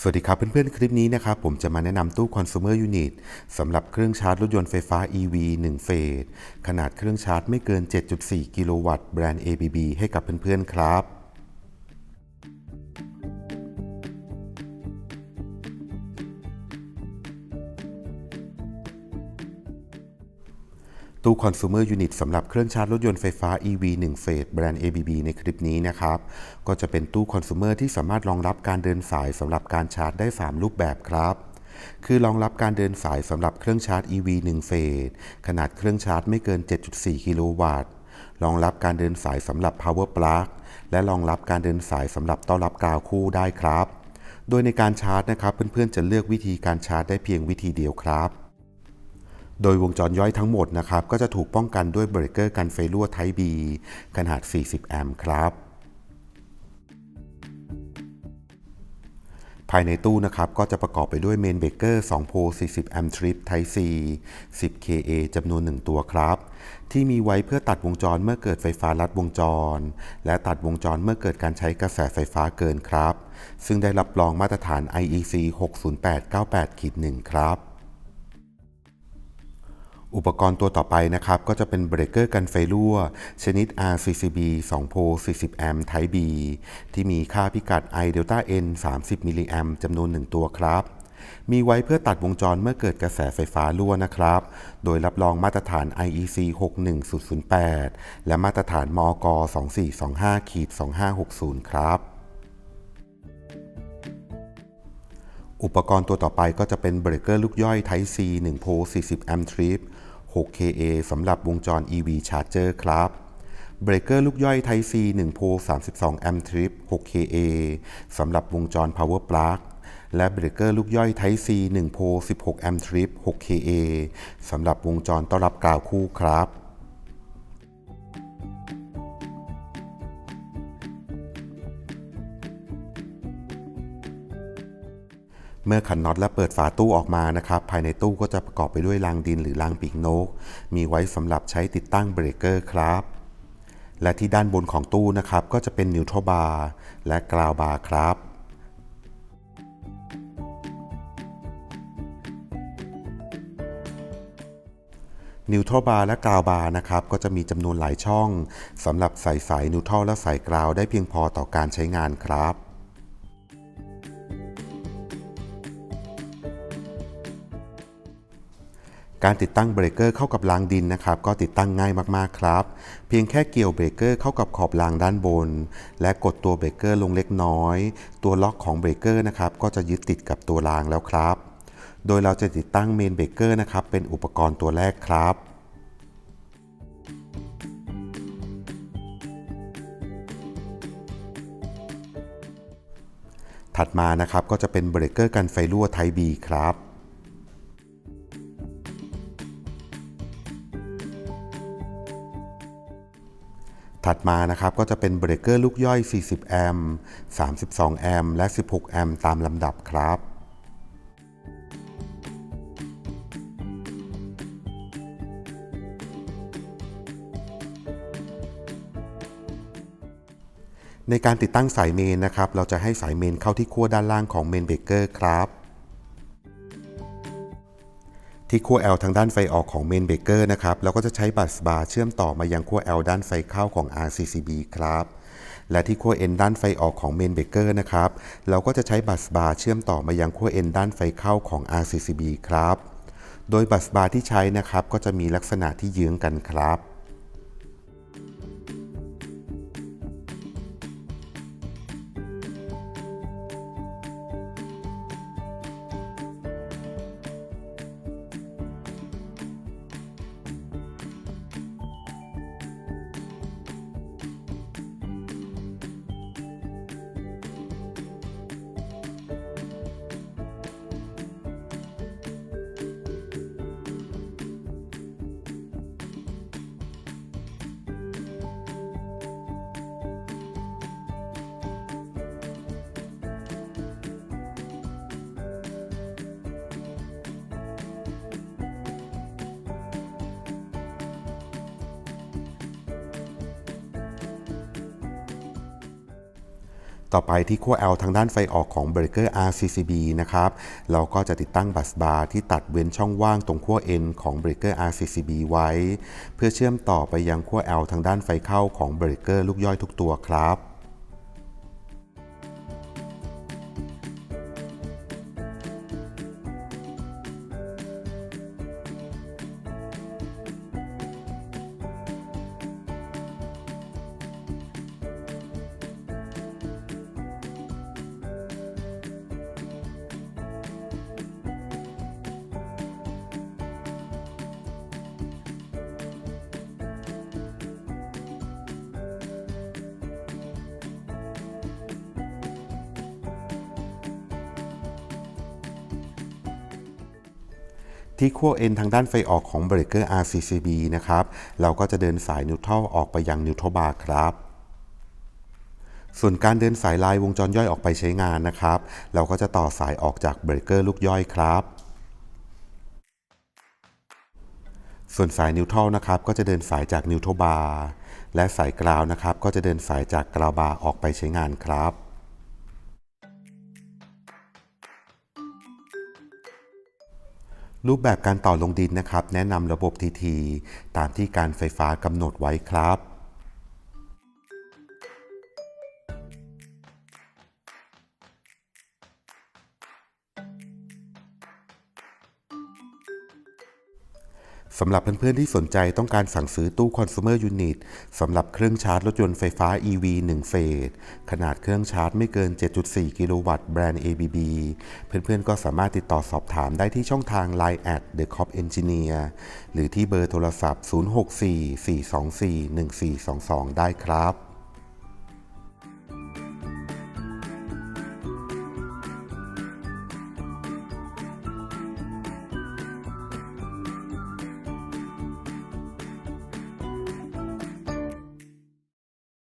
สวัสดีครับเพื่อนๆ คลิปนี้นะครับผมจะมาแนะนำตู้ Consumer Unit สำหรับเครื่องชาร์จรถยนต์ไฟฟ้า EV 1 เฟส ขนาดเครื่องชาร์จไม่เกิน 7.4 กิโลวัตต์แบรนด์ ABB ให้กับเพื่อนๆ ครับ ตู้ Consumer Unit สำหรับเครื่องชาร์จรถยนต์ไฟฟ้า EV 1 เฟสแบรนด์ ABB ในคลิปนี้นะครับ ก็จะเป็นตู้ Consumer ที่สามารถรองรับการเดินสายสำหรับการชาร์จได้ 3 รูปแบบครับ คือรองรับการเดินสายสำหรับเครื่องชาร์จ EV 1 เฟสขนาดเครื่องชาร์จไม่เกิน 7.4 กิโลวัตต์รองรับการเดินสายสำหรับ power plug และรองรับการเดินสายสำหรับต้อนรับกาวคู่ได้ครับ โดยในการชาร์จนะครับเพื่อนๆจะเลือกวิธีการชาร์จได้เพียงวิธีเดียวครับ โดยวงจรย่อยทั้งหมดนะครับ ก็จะถูกป้องกันด้วยเบรกเกอร์กันไฟรั่ว Type B ขนาด 40 แอมป์ครับภายในตู้นะครับก็จะประกอบไปด้วยเมนเบรกเกอร์2โพล40 แอมป์ทริป Type C 10 KA จำนวน 1 ตัวครับ ที่มีไว้เพื่อตัดวงจรเมื่อเกิดไฟฟ้าลัดวงจร และตัดวงจรเมื่อเกิดการใช้กระแสไฟฟ้าเกินครับ ซึ่งได้รับรองมาตรฐาน IEC 60898-1 ครับ อุปกรณ์ตัวต่อไปนะครับ ก็จะเป็นเบรกเกอร์กันไฟรั่ว ชนิด RCCB 2 โพ 40 แอมป์ Type B ที่มีค่าพิกัด I delta N 30 มิลลิแอมป์จำนวน 1 ตัวครับ มีไว้เพื่อตัดวงจรเมื่อเกิดกระแสไฟฟ้ารั่วนะครับ โดยรับรองมาตรฐาน IEC 61008 และมาตรฐานมอก2425-2560 ครับอุปกรณ์ตัวต่อไปก็จะเป็นเบรกเกอร์ลูกย่อย Type C 1 โพ 40 แอมป์ทริป 6 KA สำหรับวงจร EV Charger ครับเบรกเกอร์ลูกย่อยไทซี1โพล32แอมป์ทริป 6 KA สำหรับวงจร Power Plug และเบรกเกอร์ลูกย่อยไทซี1โพล16แอมป์ทริป 6 KA สำหรับวงจรต้อนรับกล่าวคู่ครับ เมื่อขันน็อตและเปิดฝาตู้ออกมานะครับ ภายในตู้ก็จะประกอบไปด้วยรางดินหรือรางปีกนก มีไว้สำหรับใช้ติดตั้งเบรกเกอร์ครับ และที่ด้านบนของตู้นะครับ ก็จะเป็นนิวทรัลบาร์และกราวบาร์ครับนิวทรัลบาร์และกราวบาร์นะครับก็จะมีจำนวนหลายช่องสำหรับใส่สายนิวทรัลและสายกราวได้เพียงพอต่อการใช้งานครับ การติดตั้งเบรกเกอร์เข้ากับรางดินนะครับ ก็ติดตั้งง่ายมากๆครับ เพียงแค่เกี่ยวเบรกเกอร์เข้ากับขอบรางด้านบน และกดตัวเบรกเกอร์ลงเล็กน้อย ตัวล็อกของเบรกเกอร์นะครับก็จะยึดติดกับตัวรางแล้วครับ โดยเราจะติดตั้งเมนเบรกเกอร์นะครับเป็นอุปกรณ์ตัวแรกครับถัดมานะครับก็จะเป็นเบรกเกอร์กันไฟรั่ว Type B ครับ ถัดมานะครับก็จะเป็นเบรกเกอร์ลูกย่อย 40 แอมป์ 32 แอมป์ และ 16 แอมป์ตามลำดับครับ ในการติดตั้งสายเมนนะครับ เราจะให้สายเมนเข้าที่ขั้วด้านล่างของเมนเบรกเกอร์ครับ ที่ขั้ว L ทางด้านไฟออกของเมนเบเกอร์นะครับเราก็จะใช้บัสบาร์เชื่อมต่อมายังขั้ว L ด้านไฟเข้าของ RCCB ครับและที่ขั้ว N ด้านไฟออกของเมนเบเกอร์นะครับเราก็จะใช้บัสบาร์เชื่อมต่อมายังขั้ว N ด้านไฟเข้าของ RCCB ครับโดยบัสบาร์ที่ใช้นะครับก็จะมีลักษณะที่เยื้องกันครับ ต่อไปที่ขั้ว L ทางด้านไฟออกของเบรกเกอร์ RCCB นะครับ เราก็จะติดตั้งบัสบาร์ที่ตัดเว้นช่องว่างตรงขั้ว N ของเบรกเกอร์ RCCB ไว้ เพื่อเชื่อมต่อไปยังขั้ว L ทางด้านไฟเข้าของเบรกเกอร์ลูกย่อยทุกตัวครับ ที่ขั้ว N ทางด้านไฟออกของเบรกเกอร์ RCCB นะครับ เราก็จะเดินสายนิวทรัลออกไปยังนิวทรัลบาร์ครับส่วนการเดินสายลายวงจรย่อยออกไปใช้งานนะครับ เราก็จะต่อสายออกจากเบรกเกอร์ลูกย่อยครับ ส่วนสายนิวทรัลนะครับก็จะเดินสายจากนิวทรัลบาร์และสายกราวนะครับก็จะเดินสายจากกราวบาร์ออกไปใช้งานครับ รูปแบบการต่อลงดินนะครับ แนะนำระบบทีทีตามที่การไฟฟ้ากำหนดไว้ครับ สำหรับเพื่อนๆที่สนใจต้องการสั่งซื้อตู้คอน SUMER Unit สำหรับเครื่องชาร์จรถยนต์ไฟฟ้า EV 1 เฟส ขนาดเครื่องชาร์จไม่เกิน 7.4 กิโลวัตต์แบรนด์ ABB เพื่อนๆก็สามารถติดต่อสอบถามได้ที่ช่องทาง Line at The Cop Engineer หรือที่เบอร์โทรศัพท์ 064 424 1422 ได้ครับ